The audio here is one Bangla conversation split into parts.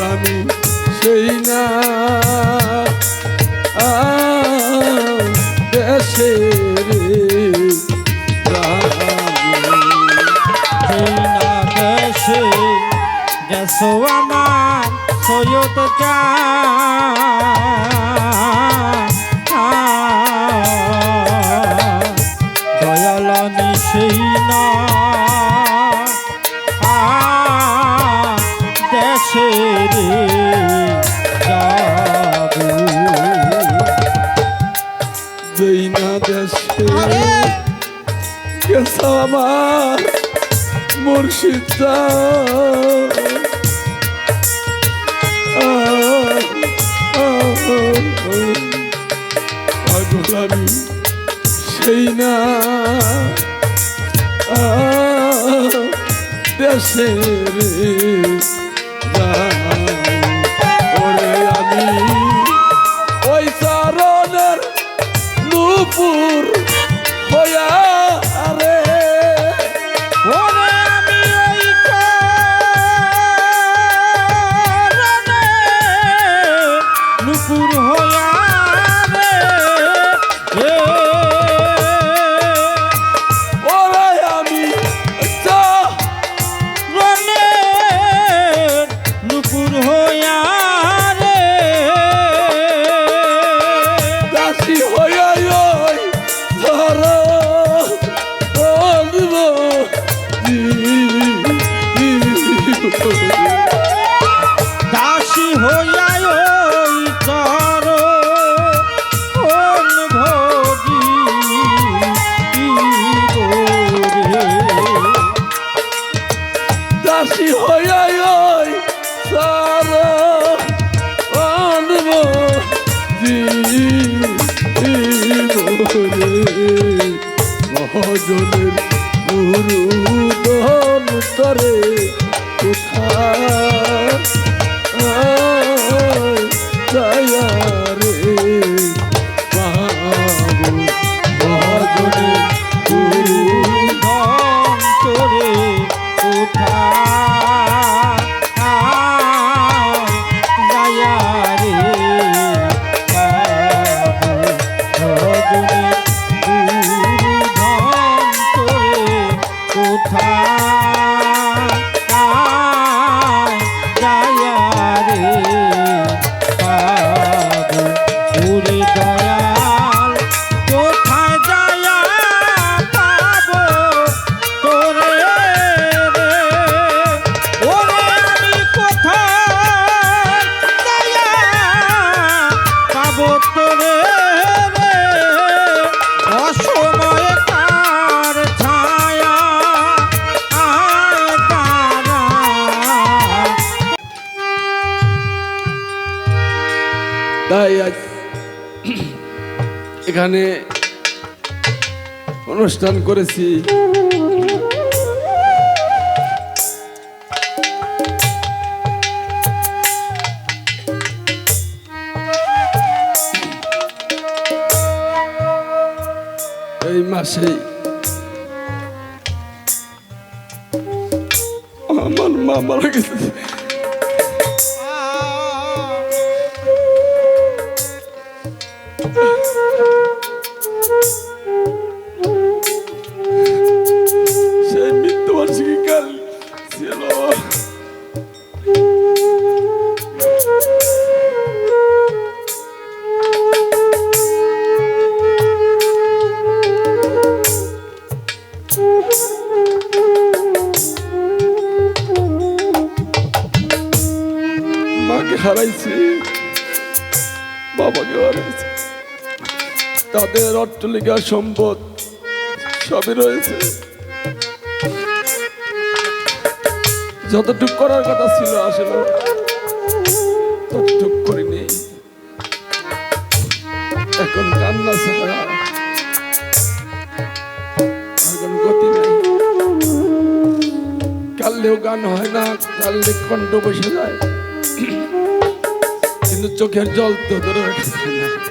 আমি সেই না। না দেশে গেছো আমার সৈয়দ দয়ালানি আমার মুর্শিদ। পাগল আমি সেই না। দেশের ওরে হইয়া গুরু দন কোথায়? এখানে অনুষ্ঠান করেছি। এই মাসে আমার মা মারা গেছে। অট্টলিকা সম্পদ সবই রয়েছে। যতটুক করার কথা ছিল আসলে ততটুক করিনি। এখন কান্না ছাড়া কাললেও গান হয় না কাললে কণ্ঠ বসে যায়। কিন্তু চোখের জল তো ধরে রাখা না।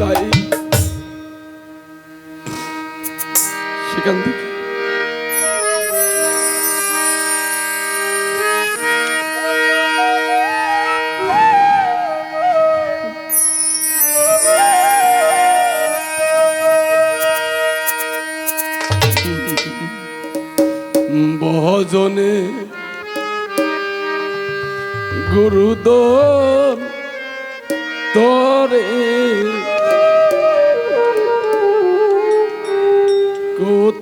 চাই। সেখান থেকে। বহজনে গুরুদর তোরে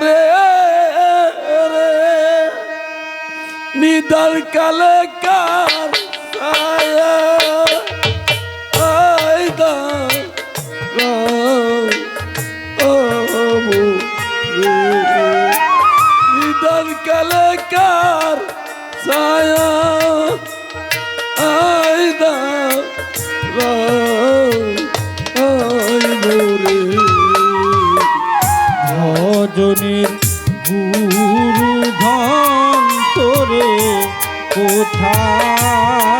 করে নিদার কালে কার ছায়া? নিদার কালে কার ছায়া? ভজনের গুরু ধন তোরে কোথায়?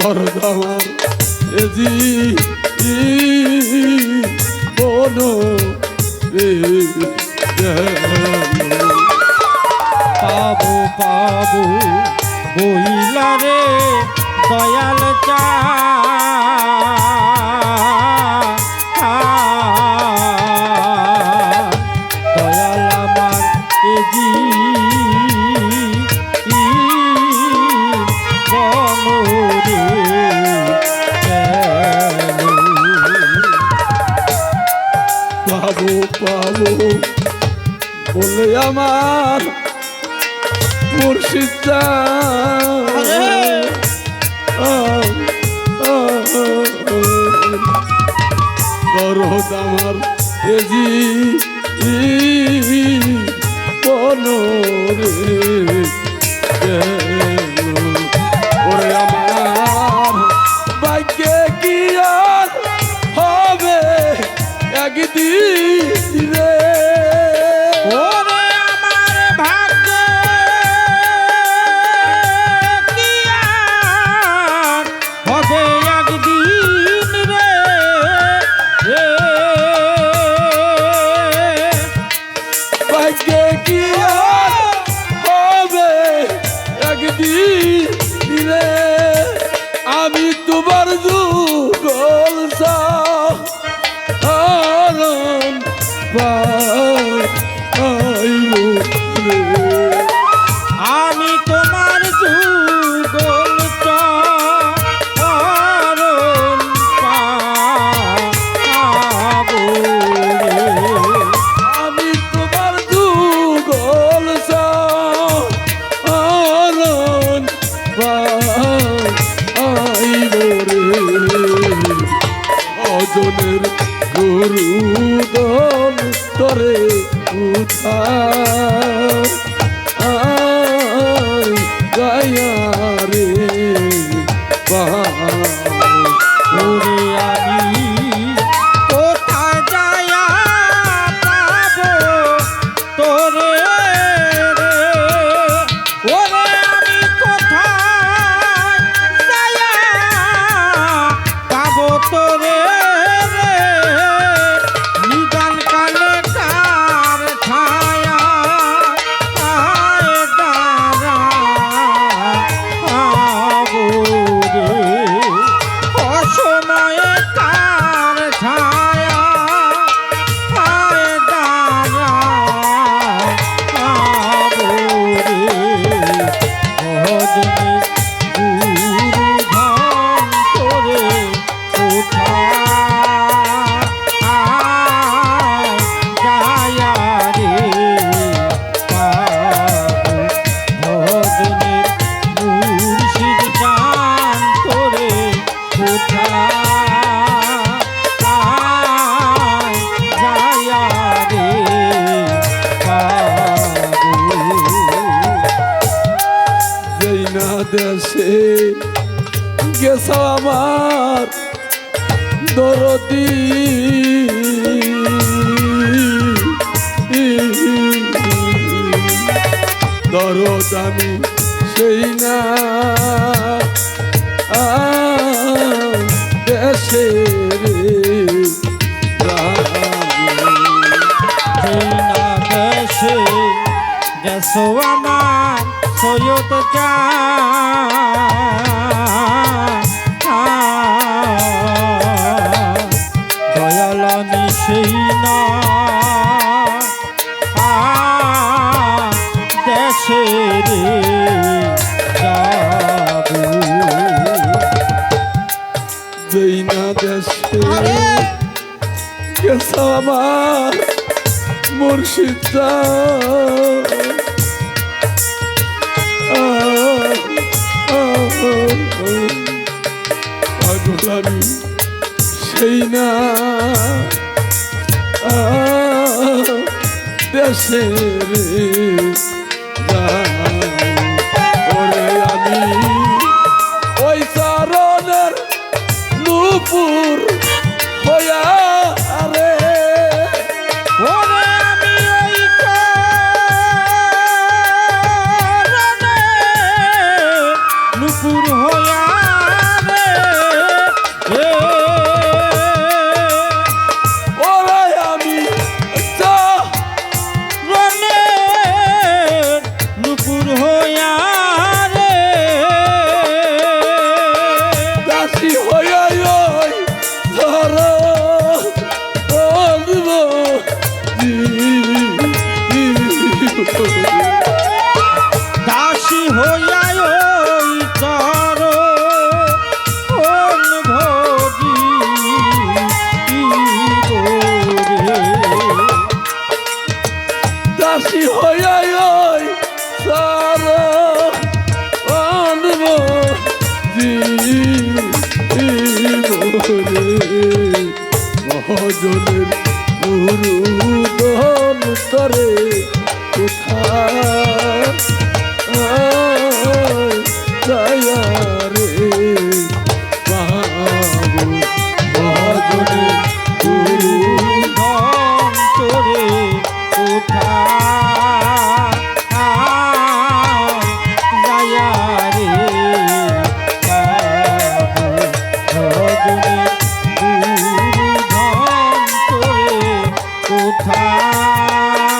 করদ আমার এজি বনো রে পাবো পাবো বইলা দয়াল চা। বলে আমার মুর্শিদ দরদ আমার এজি বনরে গেছ আমার দরদি। দরদ আমি সেই না। দেশে দেশে চা জ্বালানি সেই না দেশে যেই না দেশে গেছ আমার মুর্শিদা পাগল আমি সেই না দেশে ওরে আমি ওই চরণের নুপুর হইয়া মহাজনের গুরু দান তরে Música